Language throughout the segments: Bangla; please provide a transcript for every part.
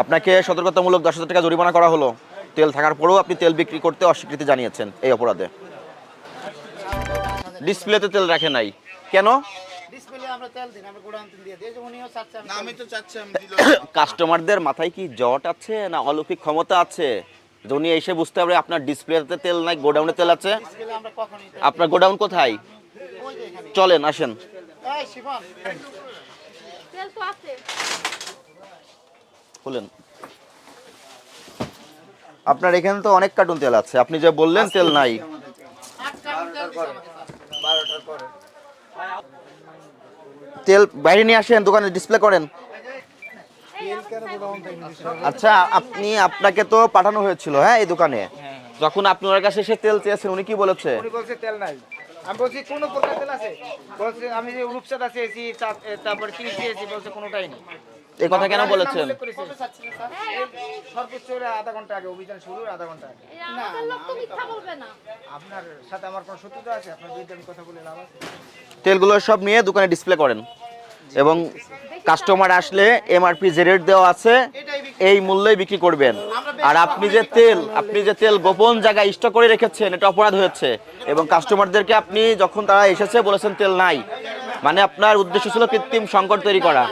আপনাকে সতর্কতামূলক দশ হাজার টাকা জরিমানা করা হলো। তেল থাকার পরেও আপনি তেল বিক্রি করতে অস্বীকৃতি জানিয়েছেন এই অপরাধে। ডিসপ্লেতে তেল রাখে নাই। কেন? ডিসপ্লে আমরা তেল দিন আমরা গোডাউন তেল দিয়ে দিই। এই যে উনিও চাচ্ছে আমি না আমি তো চাচ্ছি আমি দিল কাস্টমারদের মাথায় কি জট আছে না অলৌকিক ক্ষমতা আছে? উনি এসে বুঝতে পারবে আপনার ডিসপ্লেতে তেল নাই গোডাউনে তেল আছে। আপনার গোডাউন কোথায়? চলেন আসেন এই শিবন তেল তো আছে খুলেন। আপনার এখানে তো অনেক কার্টুন তেল আছে। আপনি যে বললেন তেল নাই। তেল বাইরে নিয়ে আসেন দোকানে ডিসপ্লে করেন। আচ্ছা আপনি আপনাকে তো পাঠানো হয়েছিল হ্যাঁ এই দোকানে? যখন আপনি ওনার কাছে এসে তেল চেয়েছেন উনি কি বলেছে? উনি বলছে তেল নাই। আমি বলছি কোন প্রকার তেল আছে? বলছে আমি যে রূপসাদা চেয়েছি তা- এ, তারপরে চিনি চেয়েছি বলছে কোনোটাই নেই। এই কথা কেন বলেছেন। সর্বোচ্চ আধা ঘণ্টা আগে অভিযান শুরুর আধা ঘণ্টা আগে। এই আমাদের লোক তো মিথ্যা বলবে না। আপনার সাথে আমার কোনো শত্রুতা আছে? আপনার বিরুদ্ধে আমি কথা বলে লাভ আছে? তেলগুলো সব নিয়ে দোকানে ডিসপ্লে করেন। এবং কাস্টমার আসলে এমআরপি যে রেট দেওয়া আছে এই মূল্যে বিক্রি করবেন। আর আপনি যে তেল আপনি যে তেল গোপন জায়গায় স্টক করে রেখেছেন এটা অপরাধ হয়েছে। এবং কাস্টমারদেরকে আপনি যখন তারা এসেছে বলেছেন তেল নাই। মানে আপনার উদ্দেশ্য ছিল কৃত্রিম সংকট তৈরি করা।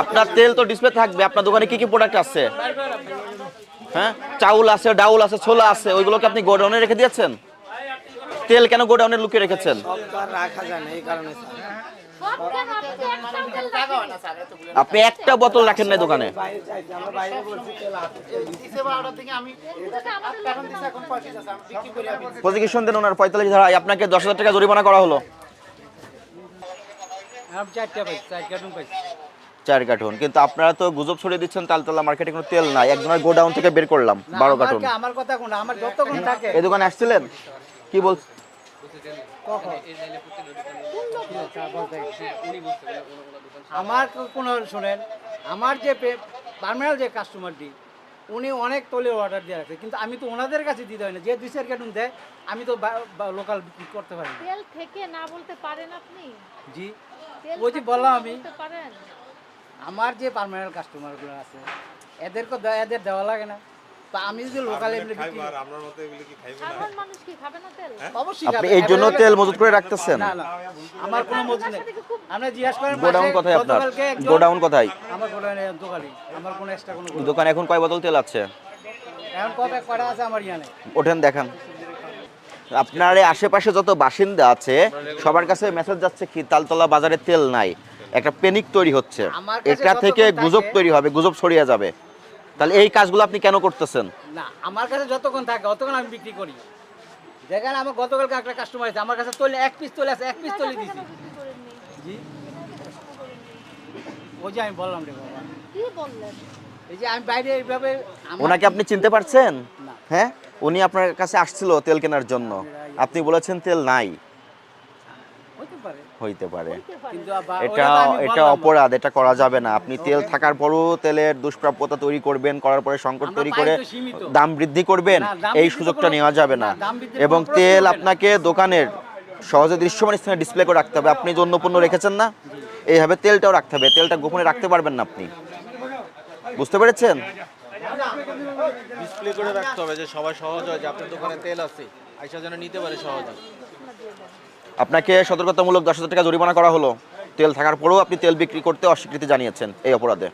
আপনার তেল তো ডিসপ্লে থাকবে আপনার দোকানে কি কি প্রোডাক্ট আছে? হ্যাঁ? চাউল আছে ডাউল আছে ছোলা আছে ওইগুলোকে আপনি গোডাউনে রেখে দিয়েছেন? তেল কেন গোডাউনে লুকিয়ে রেখেছেন? আপনি একটা বোতল রাখেন না দোকানে। প্রসিকিউশন দেন ওনার পঁয়তাল্লিশ ধারায় আপনাকে দশ হাজার টাকা জরিমানা করা হলো। চার কার্টুন পাইছি চার কার্টুন। কিন্তু আপনারা তো গুজব ছড়িয়ে দিচ্ছেন তালতলা মার্কেটে কোনো তেল নাই। একজনের গোডাউন থেকে বের করলাম বারো কার্টুন। আমার কথা কোন আমার যতক্ষণ থাকে। এই দোকানে আসছিলেন? কি বল আমার কোনো শোনেন আমার যে পার্মানেন্ট যে কাস্টমারটি উনি অনেক তলের অর্ডার দিয়ে রাখছে। কিন্তু আমি তো ওনাদের কাছে দিতে হয় না। যে দুই চার কার্টুন দেয় আমি তো লোকাল বিক্রি করতে পারি তেল থেকে না বলতে পারেন আপনি? জি। তেল ওই যে বললাম আমি। আমার যে পার্মানেন্ট কাস্টমারগুলো আছে এদেরকে এদের দেওয়া লাগে না। তা আমি যদি লোকাল এমনি বিক্রি সাধারণ মানুষ কি খাবে না তেল? অবশ্যই আপনি এই জন্য তেল মজুত করে রাখতেছেন? না না আমার কোনো মজুদ নেই। আপনি জিজ্ঞাসা করেন গোডাউন কোথায় আপনার? গোডাউন কোথায়? আমার গোডাউনে দোকানে আমার কোনো এক্সট্রা কোনো দোকানে এখন কয় বোতল তেল আছে? এখন কত কয়টা আছে আমার ইয়ানে। ওঠেন দেখান। আপনার আশেপাশে যত বাসিন্দা আছে সবার কাছে মেসেজ যাচ্ছে কি তালতলা বাজারে তেল নাই। একটা পেনিক তৈরি হচ্ছে। এটা থেকে। গুজব তৈরি হবে গুজব ছড়িয়ে যাবে। তাহলে এই কাজগুলো আপনি কেন করতেছেন? না আমার কাছে যতক্ষণ থাকে অতক্ষণ আমি বিক্রি করি। দেখেন আমার গতকালকে একটা কাস্টমার আছে আমার কাছে তোলে এক পিস তোলে আছে এক পিস তোলে দিছি। জি। ওই যে আমি বললাম রে বাবা। কি বললেন? এই যে আমি বাইরে এইভাবে ওনাকে আপনি চিনতে পারছেন? হ্যাঁ? উনি আপনার কাছে আসছিল তেল কেনার জন্য। আপনি বলেছেন তেল নাই। হইতে পারে। এটা এটা অপরাধ এটা করা যাবে না। আপনি তেল থাকার পরও তেলের দুষ্প্রাপ্যতা তৈরি করবেন করার পরে সংকট তৈরি করে দাম বৃদ্ধি করবেন এই সুযোগটা নেওয়া যাবে না এবং তেল আপনাকে দোকানের সহজে দৃশ্যমান স্থানে ডিসপ্লে করে রাখতে হবে। আপনি যে অন্য পণ্য রেখেছেন না এইভাবে তেলটাও রাখতে হবে। তেলটা গোপনে রাখতে পারবেন না আপনি। বুঝতে পেরেছেন? ডিসপ্লে করে রাখতে হবে যে সবাই সহজ হয় যে আপনার দোকানে তেল আছে আইসা যেন নিতে পারে সহজে। আপনাকে সতর্কতামূলক দশ হাজার টাকা জরিমানা করা হলো। তেল থাকার পরেও আপনি তেল বিক্রি করতে অস্বীকৃতি জানিয়েছেন এই অপরাধে।